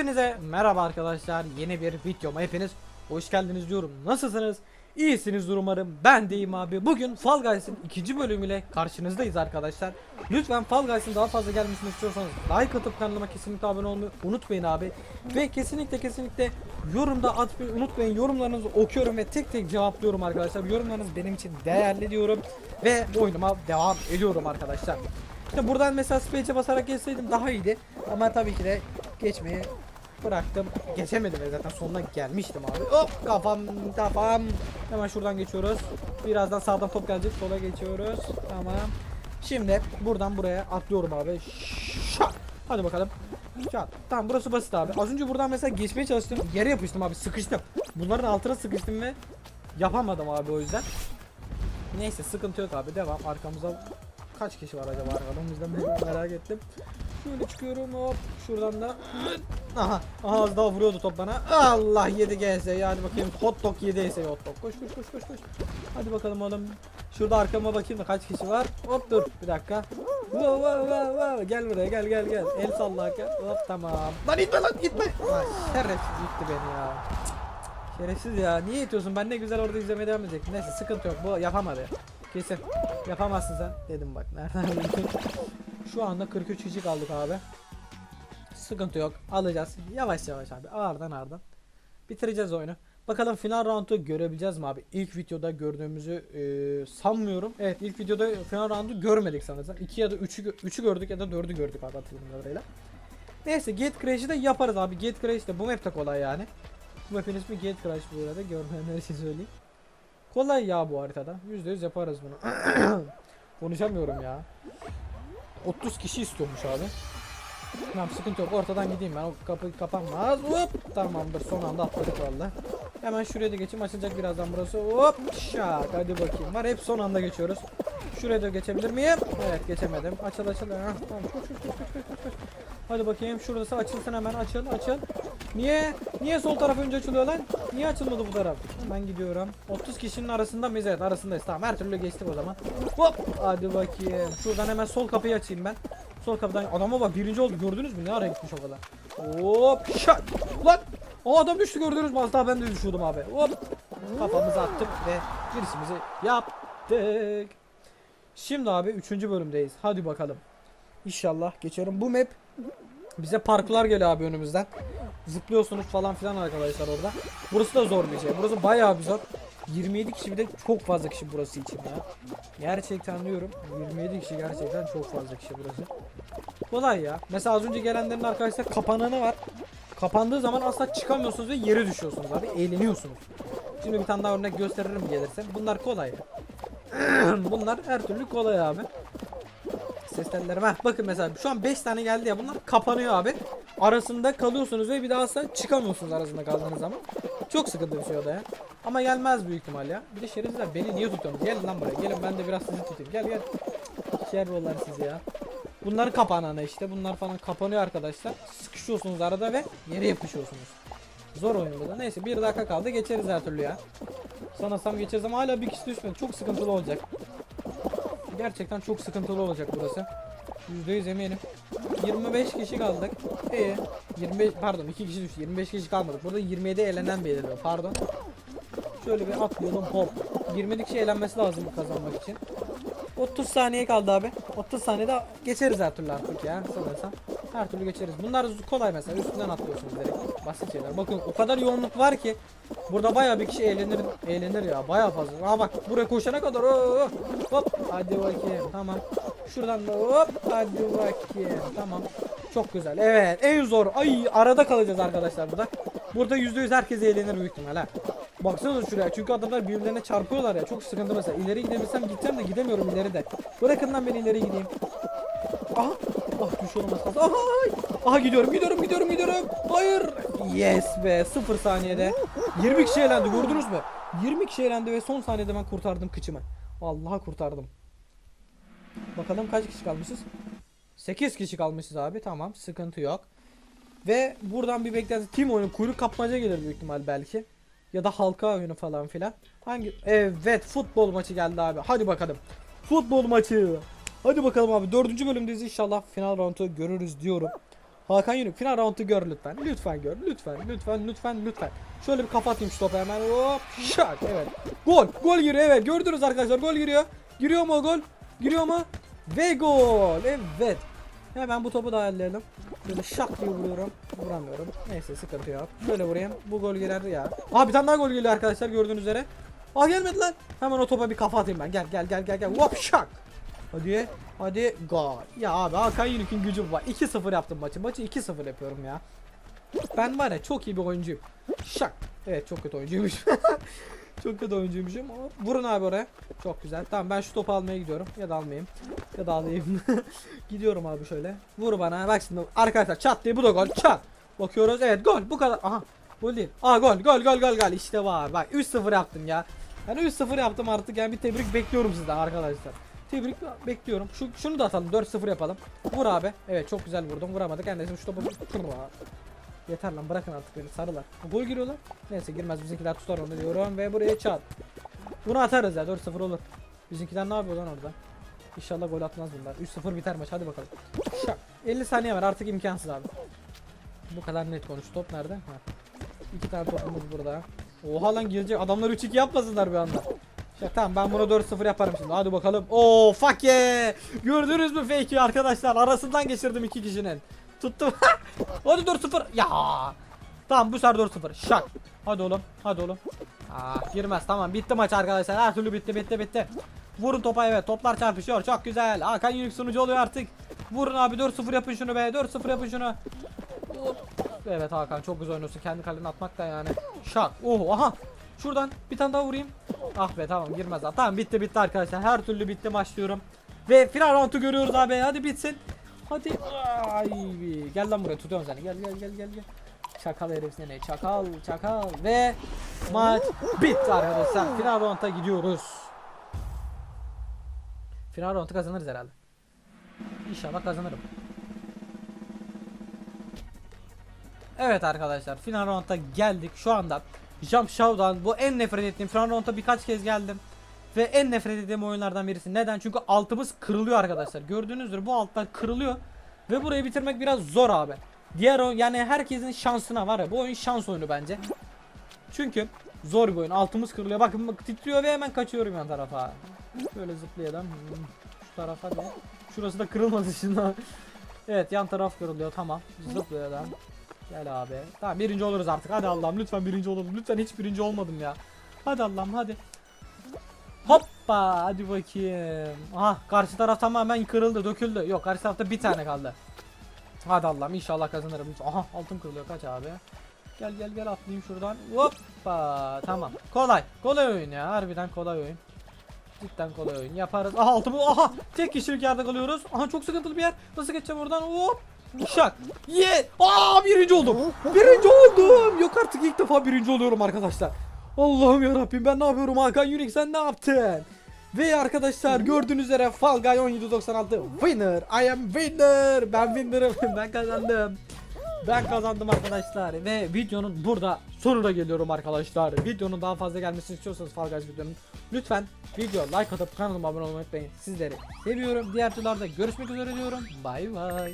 Hepinize merhaba arkadaşlar. Yeni bir videoma hepiniz hoş geldiniz diyorum. Nasılsınız? İyisinizdir umarım. Ben deyim abi. Bugün Fall Guys'ın ikinci bölümüyle karşınızdayız arkadaşlar. Lütfen Fall Guys'ın daha fazla gelmesini istiyorsanız like atıp kanalıma kesinlikle abone olmayı unutmayın abi. Ve kesinlikle kesinlikle yorumda atmayı unutmayın. Yorumlarınızı okuyorum ve tek tek cevaplıyorum arkadaşlar. Yorumlarınız benim için değerli diyorum. Ve oyunuma devam ediyorum arkadaşlar. İşte buradan mesela space'e basarak geçseydim daha iyiydi. Ama tabii ki de geçmeyi bıraktım. Geçemedim zaten sonuna gelmiştim abi. Hop kafam kafam. Hemen şuradan geçiyoruz. Birazdan sağdan top gelecek. Sola geçiyoruz. Tamam. Şimdi buradan buraya atlıyorum abi. Şat. Hadi bakalım. Şat. Tamam burası basit abi. Az önce buradan mesela geçmeye çalıştım. Yere yapıştım abi. Sıkıştım. Bunların altına sıkıştım ve yapamadım abi o yüzden. Neyse sıkıntı yok abi. Devam. Arkamıza kaç kişi var acaba arkamızda merak ettim. Şöyle çıkıyorum hop şuradan da aha aha az daha vuruyordu top bana. Allah yedi GS yani bakayım hot dog yedi GS hot dog. Koş koş koş koş koş. Hadi bakalım oğlum. Şurada arkama bakayım da kaç kişi var. Hop dur bir dakika. Wow, wow, wow, wow. Gel buraya gel gel gel. El salla hakem. Hop tamam. Lan itme lan itme. Lan şerefsiz gitti beni ya. Şerefsiz ya. Niye itiyorsun? Ben ne güzel orada izlemeye devam edecektim. Neyse sıkıntı yok. Bu yapamadı. Kesin. Yapamazsın sen. Dedim bak. Nereden? Şu anda 43 kişi kaldık abi. Sıkıntı yok. Alacağız. Yavaş yavaş abi. Ağırdan ağırdan. Bitireceğiz oyunu. Bakalım final roundu görebileceğiz mi abi? İlk videoda gördüğümüzü e, sanmıyorum. Evet ilk videoda final roundu görmedik sanırsam. 2 ya da 3'ü 3'ü gördük ya da 4'ü gördük abi hatırladığım kadarıyla. Neyse Gate Crash'ı da yaparız abi. Gate Crash de bu map'te kolay yani. Bu map'in ismi Gate Crash bu arada. Görmeyenler için söyleyeyim. Kolay ya bu haritada. %100 yaparız bunu. Konuşamıyorum ya. 30 kişi istiyormuş abi. Tamam sıkıntı yok. Ortadan gideyim ben. O kapı kapanmaz. Hop! Tamamdır. Son anda atladık valla hemen şuraya da geçeyim. Açılacak birazdan burası. Hop! Şak! Hadi bakayım. Var hep son anda geçiyoruz. Şuraya da geçebilir miyim? Evet geçemedim. Açıl açıl. Ha, tamam. Koş koş koş koş koş koş. Hadi bakayım. Şurası açılsın hemen. Açıl açıl. Niye? Niye sol taraf önce açılıyor lan? Niye açılmadı bu taraf? Hemen gidiyorum. 30 kişinin arasında mıyız? Evet arasındayız. Tamam her türlü geçtik o zaman. Hop! Hadi bakayım. Şuradan hemen sol kapıyı açayım ben Sol kapıdan adama bak birinci oldu gördünüz mü ne ara gitmiş o kadar. Hop şak. Lan o adam düştü gördünüz mü az daha ben de düşüyordum abi. Hop kafamızı attık ve girişimizi yaptık. Şimdi abi 3. bölümdeyiz. Hadi bakalım. İnşallah geçerim. Bu map bize parklar geliyor abi önümüzden. Zıplıyorsunuz falan filan arkadaşlar orada. Burası da zor bir şey. Burası bayağı bir zor. 27 kişi bir de çok fazla kişi burası için ya. Gerçekten diyorum 27 kişi gerçekten çok fazla kişi burası. Kolay ya. Mesela az önce gelenlerin arkadaşlar kapananı var. Kapandığı zaman asla çıkamıyorsunuz ve yere düşüyorsunuz abi. Eğleniyorsunuz. Şimdi bir tane daha örnek gösteririm gelirse. Bunlar kolay. Bunlar her türlü kolay abi. Ses tellerim. Heh, bakın mesela şu an 5 tane geldi ya bunlar kapanıyor abi. Arasında kalıyorsunuz ve bir daha asla çıkamıyorsunuz arasında kaldığınız zaman. Çok sıkıntı bir şey o da ya. Ama gelmez büyük ihtimal ya. Bir de şerefsizler beni niye tutuyorsunuz? Gelin lan buraya. Gelin ben de biraz sizi tutayım. Gel gel. Şerrolar sizi ya. Bunlar kapanana işte. Bunlar falan kapanıyor arkadaşlar. Sıkışıyorsunuz arada ve yere yapışıyorsunuz. Zor oyun bu da. Neyse bir dakika kaldı. Geçeriz her türlü ya. Sanırsam geçeriz ama hala bir kişi düşmedi. Çok sıkıntılı olacak. Gerçekten çok sıkıntılı olacak burası. %100 eminim. 25 kişi kaldık. İyi. 25 pardon 2 kişi düştü. 25 kişi kalmadık. Burada 27 elenen belirliyor. Pardon. Şöyle bir atlayalım hop. 20 kişi eğlenmesi lazım bu kazanmak için. 30 saniye kaldı abi. 30 saniyede geçeriz her türlü artık ya sanırsam. Her türlü geçeriz. Bunlar kolay mesela üstünden atlıyorsunuz direkt. Basit şeyler. Bakın o kadar yoğunluk var ki burada bayağı bir kişi eğlenir eğlenir ya bayağı fazla. Aa bak buraya koşana kadar oo, hop hadi bakayım tamam. Şuradan da hop hadi bakayım tamam. Çok güzel. Evet en zor. Ay arada kalacağız arkadaşlar burada. Burada %100 herkes eğlenir büyük ihtimal ha. Baksanıza şuraya çünkü adamlar birbirlerine çarpıyorlar ya çok sıkıntı mesela ileri gidebilsem gideceğim de gidemiyorum ileri de. Bırakın lan beni ileri gideyim. Aha. Ah düşüyorum az kalsın. Aha. Aha gidiyorum gidiyorum gidiyorum gidiyorum. Hayır. Yes be 0 saniyede. 20 kişi eğlendi gördünüz mü? 20 kişi eğlendi ve son saniyede ben kurtardım kıçımı. Vallahi kurtardım. Bakalım kaç kişi kalmışız? 8 kişi kalmışız abi tamam sıkıntı yok. Ve buradan bir beklenti team oyunu kuyruk kapmaca gelir büyük ihtimal belki. Ya da halka oyunu falan filan. Hangi? Evet futbol maçı geldi abi. Hadi bakalım. Futbol maçı. Hadi bakalım abi. Dördüncü bölümdeyiz inşallah final roundu görürüz diyorum. Hakan Yürük final roundu gör lütfen. Lütfen gör. Lütfen. Lütfen. Lütfen. Lütfen. Şöyle bir kafa atayım şu topa hemen. Hop. Şak. Evet. Gol. Gol giriyor. Evet. Gördünüz arkadaşlar. Gol giriyor. Giriyor mu o gol? Giriyor mu? Ve gol. Evet. Hemen bu topu da ayarlayalım. Böyle şak diye vuruyorum. Vuramıyorum. Neyse sıkıntı yok. Şöyle vurayım. Bu gol girer ya. Aa bir tane daha gol geliyor arkadaşlar gördüğünüz üzere. Aa gelmedi lan. Hemen o topa bir kafa atayım ben. Gel gel gel gel gel. Hop şak. Hadi. Hadi gol. Ya abi Hakan Yünük'ün gücü var. 2-0 yaptım maçı. Maçı 2-0 yapıyorum ya. Ben var ya çok iyi bir oyuncuyum. Şak. Evet çok kötü oyuncuymuş. çok kötü oyuncuymuşum. Vurun abi oraya. Çok güzel. Tamam ben şu topu almaya gidiyorum. Ya da almayayım. Ya da alayım. Gidiyorum abi şöyle. Vur bana. Bak şimdi arkadaşlar çat diye bu da gol. Çat. Bakıyoruz. Evet gol. Bu kadar. Aha. Gol değil. Aa gol gol gol gol gol. İşte var. Bak 3-0 yaptım ya. Yani 3-0 yaptım artık yani bir tebrik bekliyorum sizden arkadaşlar. Tebrik bekliyorum. Şu şunu da atalım. 4-0 yapalım. Vur abi. Evet çok güzel vurdum. Vuramadık. Neyse şu topu Yeter lan bırakın artık beni sarılar. Gol giriyorlar. Neyse girmez bizimkiler tutar onu diyorum ve buraya çat. Bunu atarız ya 4-0 olur. Bizimkiler ne yapıyor lan orada? İnşallah gol atmaz bunlar. 3-0 biter maç hadi bakalım. Şak. 50 saniye var artık imkansız abi. Bu kadar net konuş. Top nerede? Ha. İki tane topumuz burada. Oha lan girecek. Adamlar 3-2 yapmasınlar bir anda. Ya tamam ben bunu 4-0 yaparım şimdi. Hadi bakalım. Oo fuck yeah. Gördünüz mü fake'i arkadaşlar? Arasından geçirdim iki kişinin. Tuttum. Hadi 4-0. Ya. Tamam bu sefer 4-0. Şak. Hadi oğlum. Hadi oğlum. Aa girmez. Tamam bitti maç arkadaşlar. Her türlü bitti bitti bitti. Vurun topa evet. Toplar çarpışıyor. Çok güzel. Hakan Yürük sunucu oluyor artık. Vurun abi 4-0 yapın şunu be. 4-0 yapın şunu. Evet Hakan çok güzel oynuyorsun. Kendi kalene atmak da yani. Şak. Oh aha. Şuradan bir tane daha vurayım. Ah be tamam girmez. Tamam bitti bitti arkadaşlar. Her türlü bitti maç diyorum. Ve final roundu görüyoruz abi. Hadi bitsin. Hadi. Ay. Gel lan buraya tutuyorum seni. Gel gel gel gel gel. Çakal herif seni. Çakal çakal. Ve maç bitti arkadaşlar. Final rounda gidiyoruz. Final roundu kazanırız herhalde. İnşallah kazanırım. Evet arkadaşlar final round'a geldik. Şu anda Jump Show'dan bu en nefret ettiğim final round'a birkaç kez geldim. Ve en nefret ettiğim oyunlardan birisi. Neden? Çünkü altımız kırılıyor arkadaşlar. Gördüğünüz üzere bu altlar kırılıyor. Ve burayı bitirmek biraz zor abi. Diğer oyun yani herkesin şansına var ya bu oyun şans oyunu bence. Çünkü zor bir oyun. Altımız kırılıyor. Bakın bak titriyor ve hemen kaçıyorum yan tarafa. Böyle zıplayalım. Hmm, Şu tarafa da. Şurası da kırılmadı şimdi. evet yan taraf kırılıyor tamam. Zıplayalım. Gel abi. Tamam birinci oluruz artık. Hadi Allah'ım lütfen birinci olalım. Lütfen hiç birinci olmadım ya. Hadi Allah'ım hadi. Hoppa hadi bakayım. Aha karşı taraf tamamen kırıldı döküldü. Yok karşı tarafta bir tane kaldı. Hadi Allah'ım inşallah kazanırım. Aha altın kırılıyor kaç abi. Gel gel gel atlayayım şuradan. Hoppa tamam. Kolay. Kolay oyun ya. Harbiden kolay oyun. Cidden kolay oyun. Yaparız. Aha altımı. Aha tek kişilik yerde kalıyoruz. Aha çok sıkıntılı bir yer. Nasıl geçeceğim oradan? Hop. Şak. Ye. Aa birinci oldum. Birinci oldum. Yok artık ilk defa birinci oluyorum arkadaşlar. Allah'ım ya Rabbim ben ne yapıyorum Hakan Yürek sen ne yaptın? Ve arkadaşlar gördüğünüz üzere Fall Guy 1796 winner. I am winner. Ben winner'ım. ben kazandım. Ben kazandım arkadaşlar ve videonun burada sonuna geliyorum arkadaşlar. Videonun daha fazla gelmesini istiyorsanız Fall Guys videonun lütfen video like atıp kanalıma abone olmayı unutmayın. Sizleri seviyorum. Diğer türlerde görüşmek üzere diyorum. Bay bay.